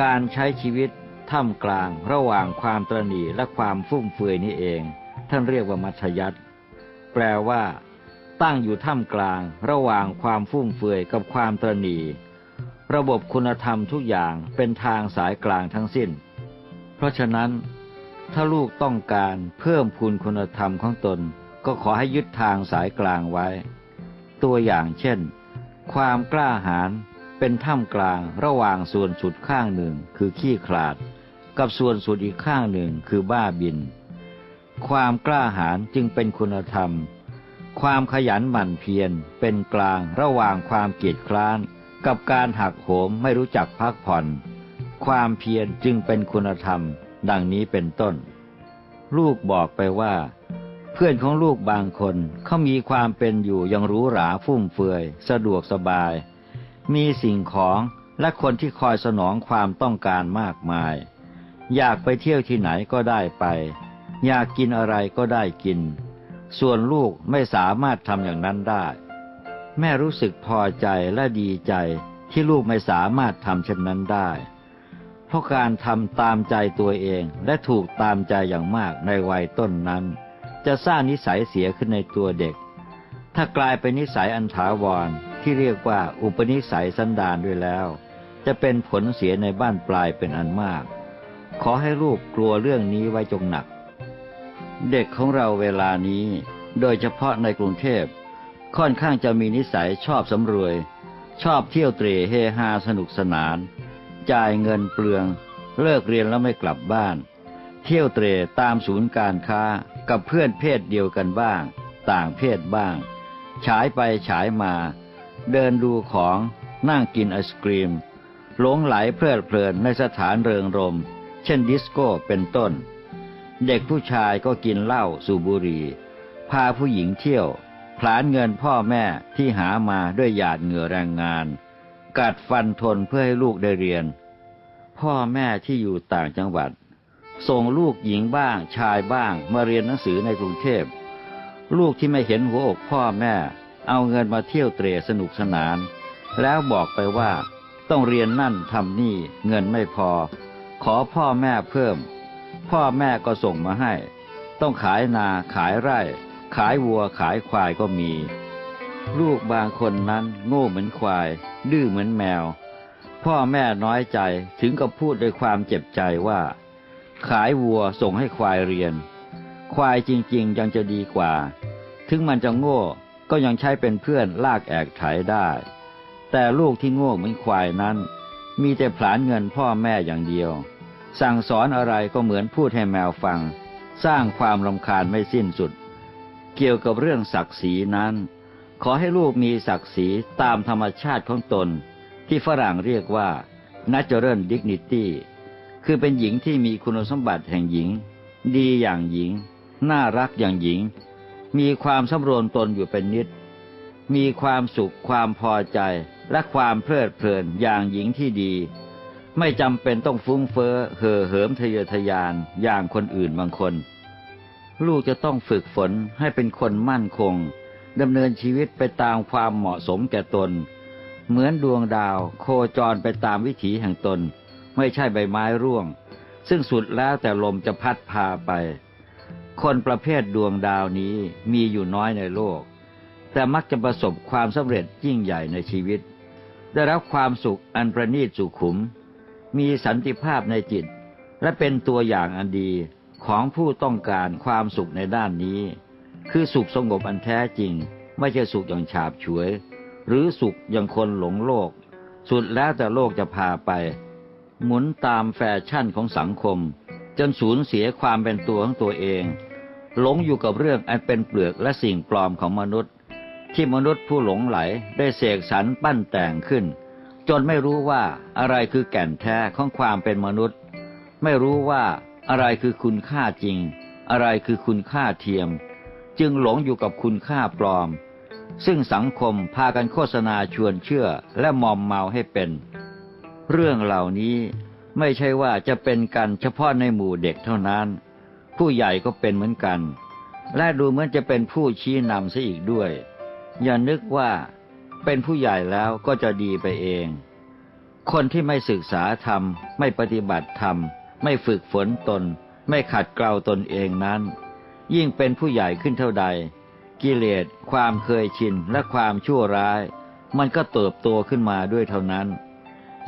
การใช้ชีวิตท่ามกลางระหว่างความตรณีและความฟุ่มเฟือยนี้เอง ท่านเรียกว่ามัธยัติแปลว่า ตั้งอยู่ท่ามกลางระหว่างความฟุ่มเฟือยกับความตรณีระบบคุณธรรมทุกอย่างเป็นทางสายกลางทั้งสิ้น เพราะฉะนั้น ถ้าลูกต้องการเพิ่มพูนคุณธรรมของตน ก็ขอให้ยึดทางสายกลางไว้ ตัวอย่างเช่น ความกล้าหาญ เป็นท่ามกลางระหว่างส่วนสุดข้างหนึ่งคือขี้ขลาด กับส่วนสุดอีกข้างหนึ่งคือบ้าบิน ความกล้าหาญจึงเป็นคุณธรรม ความขยันหมั่นเพียรเป็นกลางระหว่างความเกียจคร้าน กับการหักโหมไม่รู้จักพักผ่อน ความเพียรจึงเป็นคุณธรรม ดังนี้เป็นต้น ลูกบอกไปว่า เพื่อนของลูกบางคนเขามีความเป็นอยู่ยังรู้หราฟุ่มเฟือย สะดวกสบาย มีสิ่งของและคนที่คอยสนองความต้องการมากมาย อยากไปเที่ยวที่ไหนก็ได้ไป อยากกินอะไรก็ได้กิน ส่วนลูกไม่สามารถทำอย่างนั้นได้ แม่รู้สึกพอใจและดีใจที่ลูกไม่สามารถทำเช่นนั้นได้ เพราะการทำตามใจตัวเองและถูกตามใจอย่างมากในวัยต้นนั้น จะสร้างนิสัยเสียขึ้นในตัวเด็ก ถ้ากลายเป็นนิสัยอันถาวร ที่เรียกว่าอุปนิสัยสันดานด้วยแล้ว จะเป็นผลเสียในบ้านปลายเป็นอันมาก ขอให้ลูกกลัวเรื่องนี้ไว้จงหนัก เด็กของเราเวลานี้ โดยเฉพาะในกรุงเทพ ค่อนข้างจะมีนิสัยชอบสำรวย ชอบเที่ยวเตร่เฮฮาสนุกสนาน จ่ายเงินเปลือง เลิกเรียนแล้วไม่กลับบ้าน เที่ยวเตร่ตามศูนย์การค้ากับเพื่อนเพศเดียวกันบ้าง ต่างเพศบ้าง ฉายไปฉายมา เดินดูของนั่งกินไอศกรีมหลงไหลเพลิดเพลินในสถานเริงรม เช่นดิสโก้เป็นต้น เด็กผู้ชายก็กินเหล้าสูบบุหรี่พาผู้หญิงเที่ยว ผลาญเงินพ่อแม่ที่หามาด้วยหยาดเหงื่อแรงงาน กัดฟันทนเพื่อให้ลูกได้เรียน พ่อแม่ที่อยู่ต่างจังหวัด ส่งลูกหญิงบ้างชายบ้างมาเรียนหนังสือในกรุงเทพ ลูกที่ไม่เห็นหัวอกพ่อแม่ เอาเงินมาเที่ยวเตร่สนุกสนาน แล้วบอกไปว่าต้องเรียนนั่นทำนี่เงินไม่พอ ขอพ่อแม่เพิ่ม พ่อแม่ก็ส่งมาให้ ต้องขายนาขายไร่ ขายวัวขายควายก็มี ลูกบางคนนั้นโง่เหมือนควาย ดื้อเหมือนแมว พ่อแม่น้อยใจถึงกับพูดด้วยความเจ็บใจว่า ขายวัวส่งให้ควายเรียน ควายจริง ๆ ยังจะดีกว่า ถึงมันจะโง่ ก็ยังใช้เป็นเพื่อนลากแอกไถได้ แต่ลูกที่โง่เหมือนควายนั้น มีแต่ผลานเงินพ่อแม่อย่างเดียว สั่งสอนอะไรก็เหมือนพูดให้แมวฟัง สร้างความรำคาญไม่สิ้นสุด เกี่ยวกับเรื่องศักดิ์ศรีนั้น ขอให้ลูกมีศักดิ์ศรีตามธรรมชาติของตน ที่ฝรั่งเรียกว่า natural dignity คือเป็นหญิงที่มีคุณสมบัติแห่งหญิง ดีอย่างหญิง น่ารักอย่างหญิง มีความสำรวมตนอยู่เป็นนิด มีความสุขความพอใจและความเพลิดเพลินอย่างหญิงที่ดี ไม่จำเป็นต้องฟุ้งเฟ้อเห่อเหิมทะเยอทะยานอย่างคนอื่นบางคน ลูกจะต้องฝึกฝนให้เป็นคนมั่นคงดำเนินชีวิตไปตามความเหมาะสมแก่ตน เหมือนดวงดาวโคจรไปตามวิถีแห่งตน ไม่ใช่ใบไม้ร่วง ซึ่งสุดแล้วแต่ลมจะพัดพาไป คนประเภทดวงดาวนี้มีอยู่น้อยในโลก แต่มักจะประสบความสำเร็จยิ่งใหญ่ในชีวิต ได้รับความสุขอันประณีตสุขุม มีสันติภาพในจิต และเป็นตัวอย่างอันดีของผู้ต้องการความสุขในด้านนี้ คือสุขสงบอันแท้จริง ไม่ใช่สุขอย่างฉาบฉวย หรือสุขอย่างคนหลงโลก สุดแล้วแต่โลกจะพาไป หมุนตามแฟชั่นของสังคม จนสูญเสียความเป็นตัวของตัวเองหลงอยู่กับเรื่องอันเป็นเปลือกและสิ่งปลอมของมนุษย์ ที่มนุษย์ผู้หลงไหลได้เสกสรรปั้นแต่งขึ้น จนไม่รู้ว่าอะไรคือแก่นแท้ของความเป็นมนุษย์ ไม่รู้ว่าอะไรคือคุณค่าจริง อะไรคือคุณค่าเทียม จึงหลงอยู่กับคุณค่าปลอม ซึ่งสังคมพากันโฆษณาชวนเชื่อและมอมเมาให้เป็น เรื่องเหล่านี้ ไม่ใช่ว่าจะเป็นกันเฉพาะในหมู่เด็กเท่านั้น ผู้ใหญ่ก็เป็นเหมือนกัน และดูเหมือนจะเป็นผู้ชี้นำซะอีกด้วย อย่านึกว่าเป็นผู้ใหญ่แล้วก็จะดีไปเอง คนที่ไม่ศึกษาธรรม ไม่ปฏิบัติธรรม ไม่ฝึกฝนตน ไม่ขัดเกลาตนเองนั้น ยิ่งเป็นผู้ใหญ่ขึ้นเท่าใด กิเลสความเคยชินและความชั่วร้าย มันก็เติบโตขึ้นมาด้วยเท่านั้น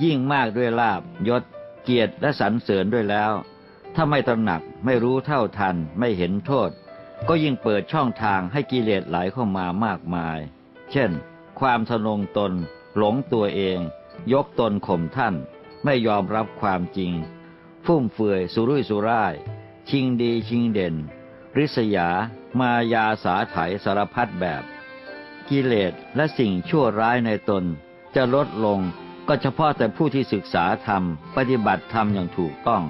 ยิ่งมากด้วยลาบยศ เกียรติและสรรเสริญด้วยแล้ว ถ้าไม่ตระหนักไม่รู้เท่าทันไม่เห็นโทษ ก็ยิ่งเปิดช่องทางให้กิเลสไหลเข้ามามากมาย เช่น ความทะนงตน หลงตัวเอง ยกตนข่มท่าน ไม่ยอมรับความจริง ฟุ่มเฟือยสุรุ่ยสุร่าย ชิงดีชิงเด่น ริษยา มายาสาไถสารพัดแบบ กิเลสและสิ่งชั่วร้ายในตนจะลดลง ก็เฉพาะแต่ผู้ที่ศึกษาธรรม ปฏิบัติธรรมอย่างถูกต้อง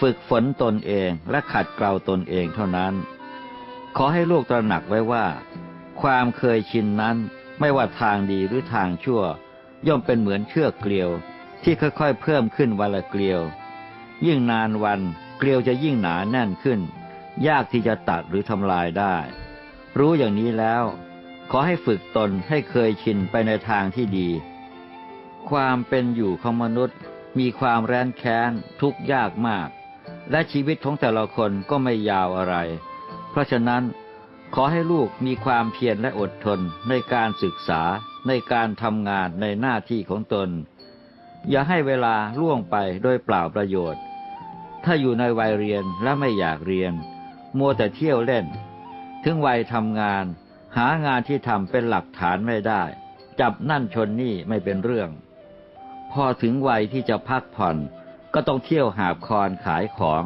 ฝึกฝนตนเองและขัดเกลาตนเองเท่านั้น ขอให้ลูกตระหนักไว้ว่า ความเคยชินนั้นไม่ว่าทางดีหรือทางชั่ว ย่อมเป็นเหมือนเชือกเกลียว ที่ค่อยๆเพิ่มขึ้นวันละเกลียว ยิ่งนานวันเกลียวจะยิ่งหนาแน่นขึ้น ยากที่จะตัดหรือทำลายได้ รู้อย่างนี้แล้ว ขอให้ฝึกตนให้เคยชินไปในทางที่ดี ความเป็นอยู่ของมนุษย์ มีความแร้นแค้นทุกข์ยากมาก และชีวิตของแต่ละคนก็ไม่ยาวอะไร เพราะฉะนั้น ขอให้ลูกมีความเพียรและอดทนในการศึกษาในการทำงานในหน้าที่ของตน อย่าให้เวลาล่วงไปโดยเปล่าประโยชน์ ถ้าอยู่ในวัยเรียนและไม่อยากเรียน มัวแต่เที่ยวเล่น ถึงวัยทำงาน หางานที่ทำเป็นหลักฐานไม่ได้ จับนั่นชนนี่ไม่เป็นเรื่อง พอถึงวัยที่จะพักผ่อน ก็ต้องเที่ยวหาบคอนขายของ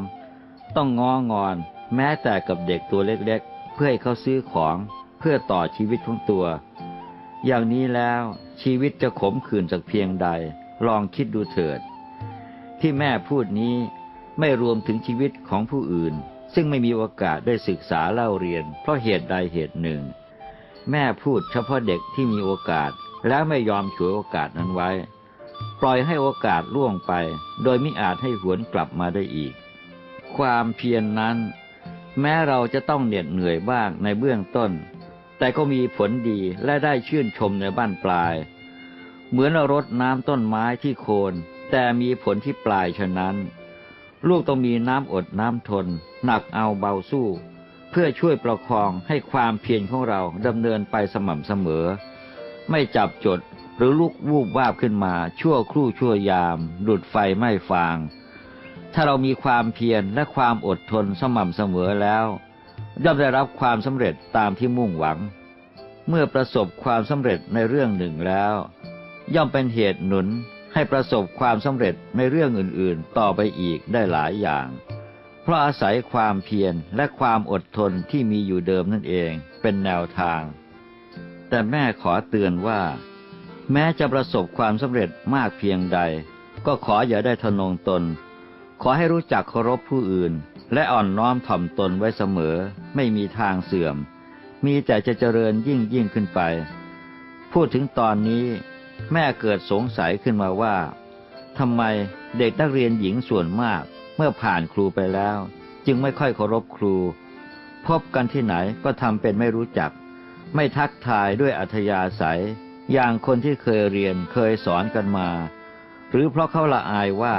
ต้องงองอน แม้แต่กับเด็กตัวเล็กๆ เพื่อให้เขาซื้อของเพื่อต่อชีวิตของตัว อย่างนี้แล้วชีวิตจะขมขื่นจากเพียงใด ลองคิดดูเถิด ที่แม่พูดนี้ไม่รวมถึงชีวิตของผู้อื่น ซึ่งไม่มีโอกาสได้ศึกษาเล่าเรียน เพราะเหตุใดเหตุหนึ่ง แม่พูดเฉพาะเด็กที่มีโอกาส แล้วไม่ยอมฉวยโอกาสนั้นไว้ ปล่อยให้โอกาสล่วงไป โดยไม่อาจให้หวนกลับมาได้อีก ความเพียรนนั้น แม้เราจะต้องเหน็ดเหนื่อยบ้างในเบื้องต้น แต่ก็มีผลดีและได้ชื่นชมในบ้านปลาย เหมือนรารดน้ำต้นไม้ที่โคน แต่มีผลที่ปลายฉะนั้น ลูกต้องมีน้ำอดน้ำทน หนักเอาเบาสู้ เพื่อช่วยประคองให้ความเพียรของเราดำเนินไปสม่ำเสมอ ไม่จับจด หรือลุกวูบวาบขึ้นมาชั่วครู่ชั่วยามดุดไฟไม่ฟาง ถ้าเรามีความเพียรและความอดทนสม่ำเสมอแล้วย่อมได้รับความสำเร็จตามที่มุ่งหวัง เมื่อประสบความสำเร็จในเรื่องหนึ่งแล้ว ย่อมเป็นเหตุหนุนให้ประสบความสำเร็จในเรื่องอื่นๆ ต่อไปอีกได้หลายอย่าง เพราะอาศัยความเพียรและความอดทนที่มีอยู่เดิมนั่นเองเป็นแนวทาง แต่แม่ขอเตือนว่า แม้จะประสบความสำเร็จมากเพียงใด ก็ขออย่าได้ทะนงตน ขอให้รู้จักเคารพผู้อื่น และอ่อนน้อมถ่อมตนไว้เสมอ ไม่มีทางเสื่อม มีแต่จะเจริญยิ่งยิ่งขึ้นไป พูดถึงตอนนี้ แม่เกิดสงสัยขึ้นมาว่าทำไมเด็กนักเรียนหญิงส่วนมาก เมื่อผ่านครูไปแล้ว จึงไม่ค่อยเคารพครู พบกันที่ไหนก็ทำเป็นไม่รู้จัก ไม่ทักทายด้วยอัธยาศัย อย่างคนที่เคยเรียนเคยสอนกันมา หรือเพราะเขาละอายว่า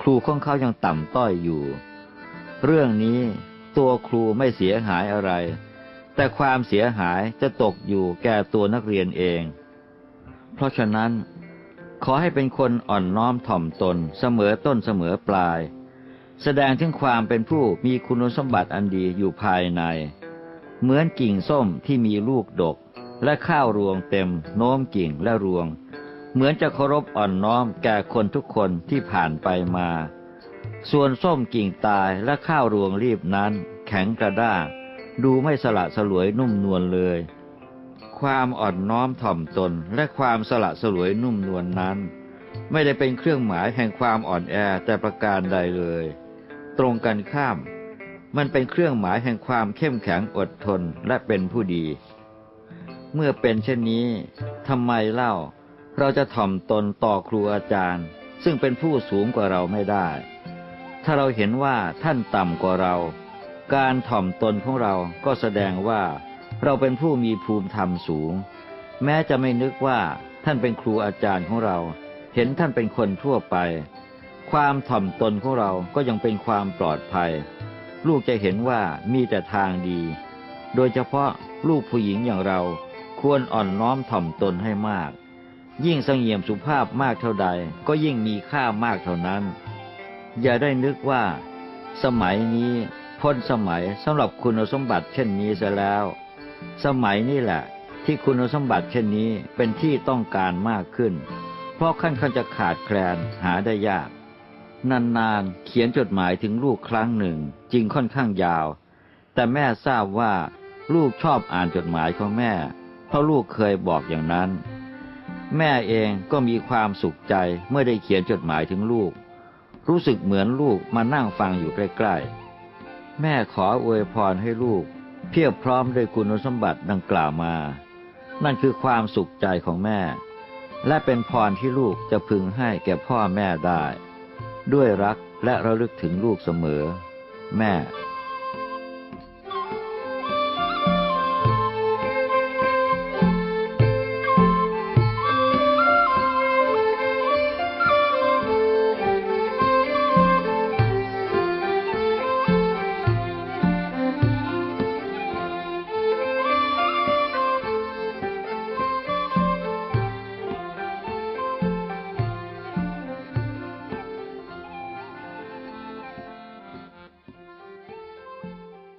ครูของเขายังต่ำต้อยอยู่ เรื่องนี้ตัวครูไม่เสียหายอะไร แต่ความเสียหายจะตกอยู่แก่ตัวนักเรียนเอง เพราะฉะนั้น ขอให้เป็นคนอ่อนน้อมถ่อมตนเสมอต้นเสมอปลาย แสดงถึงความเป็นผู้มีคุณสมบัติอันดีอยู่ภายใน เหมือนกิ่งส้มที่มีลูกดก และข้าวรวงเต็ม โน้มกิ่งและรวง เหมือนจะเคารพอ่อนน้อมแก่คนทุกคนที่ผ่านไปมา ส่วนส้มกิ่งตายและข้าวรวงรีบนั้น แข็งกระด้างดูไม่สละสลวยนุ่มนวลเลย ความอ่อนน้อมถ่อมตนและความสละสลวยนุ่มนวลนนั้น ไม่ได้เป็นเครื่องหมายแห่งความอ่อนแอแต่ประการใดเลย ตรงกันข้าม มันเป็นเครื่องหมายแห่งความเข้มแข็งอดทนและเป็นผู้ดี เมื่อเป็นเช่นนี้ทำไมเล่า เราจะถ่อมตนต่อครูอาจารย์ ซึ่งเป็นผู้สูงกว่าเราไม่ได้ ถ้าเราเห็นว่าท่านต่ำกว่าเรา การถ่อมตนของเราก็แสดงว่า เราเป็นผู้มีภูมิธรรมสูง แม้จะไม่นึกว่าท่านเป็นครูอาจารย์ของเรา เห็นท่านเป็นคนทั่วไป ความถ่อมตนของเราก็ยังเป็นความปลอดภัย ลูกจะเห็นว่ามีแต่ทางดี โดยเฉพาะลูกผู้หญิงอย่างเรา ควรอ่อนน้อมถ่อมตนให้มาก ยิ่งเสงี่ยมสุภาพมากเท่าใด ก็ยิ่งมีค่ามากเท่านั้น อย่าได้นึกว่า สมัยนี้พ้นสมัยสำหรับคุณสมบัติเช่นนี้ซะแล้ว สมัยนี้แหละ ที่คุณสมบัติเช่นนี้เป็นที่ต้องการมากขึ้น เพราะขั้นขั้นจะขาดแคลนหาได้ยาก นานๆเขียนจดหมายถึงลูกครั้งหนึ่งจริงค่อนข้างยาว แต่แม่ทราบว่าลูกชอบอ่านจดหมายของแม่ ราะลูกเคยบอกอย่างนั้น แม่เองก็มีความสุขใจเมื่อได้เขียนจดหมายถึงลูก รู้สึกเหมือนลูกมานั่งฟังอยู่ใกล้ๆ แม่ขออวยพรให้ลูก เพียบพร้อมด้วยคุณสมบัติดังกล่าวมา นั่นคือความสุขใจของแม่ และเป็นพรที่ลูกจะพึงให้แก่พ่อแม่ได้ ด้วยรักและระลึกถึงลูกเสมอ แม่